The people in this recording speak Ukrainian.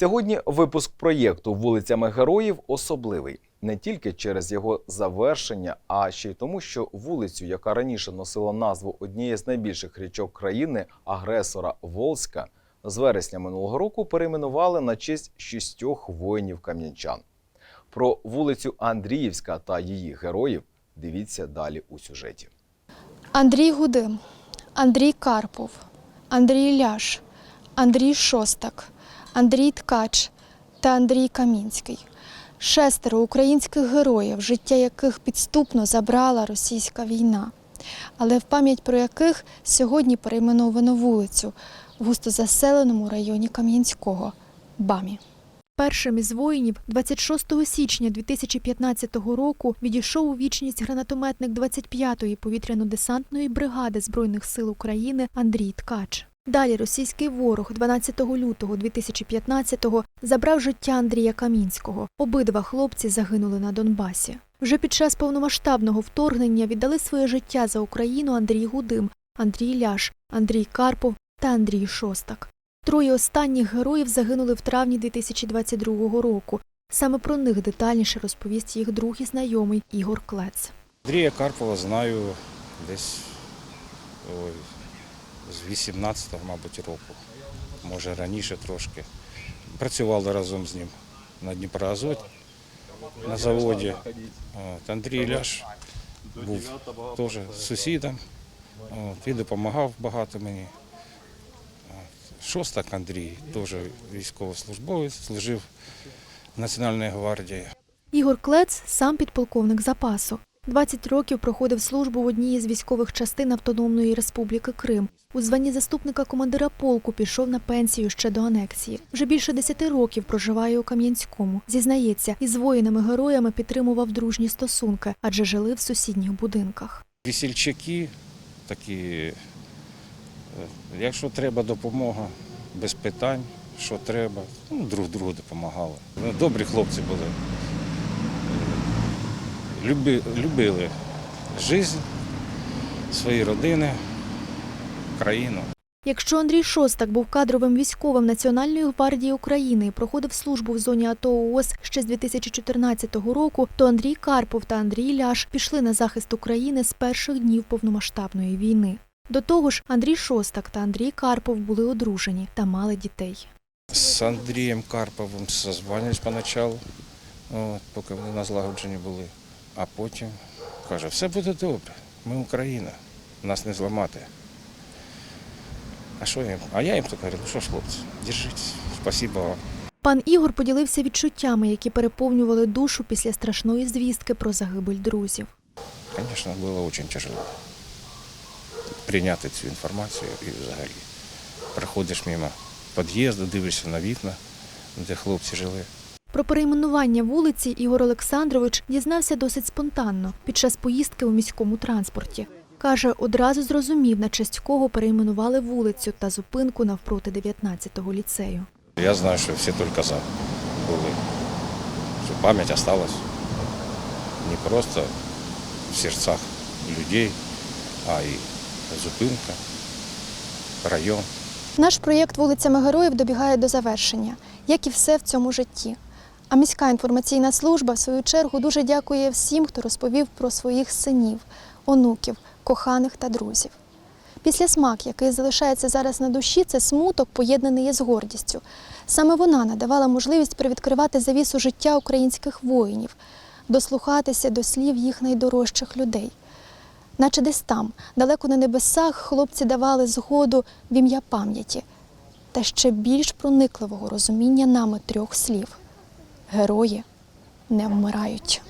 Сьогодні випуск проєкту Вулицями Героїв особливий не тільки через його завершення, а ще й тому, що вулицю, яка раніше носила назву однієї з найбільших річок країни, агресора Волська, з вересня минулого року перейменували на честь шістьох воїнів кам'янчан. Про вулицю Андріївська та її героїв дивіться далі у сюжеті. Андрій Гудим, Андрій Карпов, Андрій Ляш, Андрій Шостак, Андрій Ткач та Андрій Камінський. Шестеро українських героїв, життя яких підступно забрала російська війна, але в пам'ять про яких сьогодні перейменовано вулицю в густозаселеному районі Кам'янського Бамі. Першим із воїнів 26 січня 2015 року відійшов у вічність гранатометник 25-ї повітряно-десантної бригади Збройних сил України Андрій Ткач. Далі російський ворог 12 лютого 2015-го забрав життя Андрія Камінського. Обидва хлопці загинули на Донбасі. Вже під час повномасштабного вторгнення віддали своє життя за Україну Андрій Гудим, Андрій Ляш, Андрій Карпов та Андрій Шостак. Троє останніх героїв загинули в травні 2022 року. Саме про них детальніше розповість їх друг і знайомий Ігор Клец. Андрія Карпова знаю десь ой, з 18-го, мабуть, року, може раніше трошки. Працювали разом з ним на Дніпроазоті, на заводі. От, Андрій Ляш був теж сусідом, от, і допомагав багато мені. Шостак Андрій, теж військовослужбовець, служив в Національній гвардії. Ігор Клец сам підполковник запасу. 20 років проходив службу в одній із військових частин Автономної Республіки Крим. У званні заступника командира полку пішов на пенсію ще до анексії. Вже більше 10 років проживає у Кам'янському. Зізнається, із воїнами-героями підтримував дружні стосунки, адже жили в сусідніх будинках. Весільчаки такі, е, якщо треба допомога, без питань, що треба, ну, друг другу допомагали. Добрі хлопці були. Люби, любили життя, свої родини, країну. Якщо Андрій Шостак був кадровим військовим Національної гвардії України і проходив службу в зоні АТО ООС ще з 2014 року, то Андрій Карпов та Андрій Ляш пішли на захист України з перших днів повномасштабної війни. До того ж, Андрій Шостак та Андрій Карпов були одружені та мали дітей. З Андрієм Карповим созванювались поначалу, поки вони на злагоджені були. А потім каже, все буде добре, ми Україна, нас не зламати. А що їм? А я їм то кажу, ну що ж, хлопці, держіть, спасибо вам. Пан Ігор поділився відчуттями, які переповнювали душу після страшної звістки про загибель друзів. Звісно, було дуже тяжело прийняти цю інформацію і взагалі. Приходиш мимо під'їзду, дивишся на вікна, де хлопці жили. Про перейменування вулиці Ігор Олександрович дізнався досить спонтанно під час поїздки у міському транспорті. Каже, одразу зрозумів, на честь кого перейменували вулицю та зупинку навпроти 19-го ліцею. Я знаю, що всі тільки за були. Що пам'ять осталась не просто в серцях людей, а й зупинка, район. Наш проєкт вулицями героїв добігає до завершення, як і все в цьому житті. А міська інформаційна служба, в свою чергу, дуже дякує всім, хто розповів про своїх синів, онуків, коханих та друзів. Після смак, який залишається зараз на душі, це смуток, поєднаний із гордістю. Саме вона надавала можливість привідкривати завісу життя українських воїнів, дослухатися до слів їх найдорожчих людей. Наче десь там, далеко на небесах, хлопці давали згоду в ім'я пам'яті та ще більш проникливого розуміння нами трьох слів: герої не вмирають.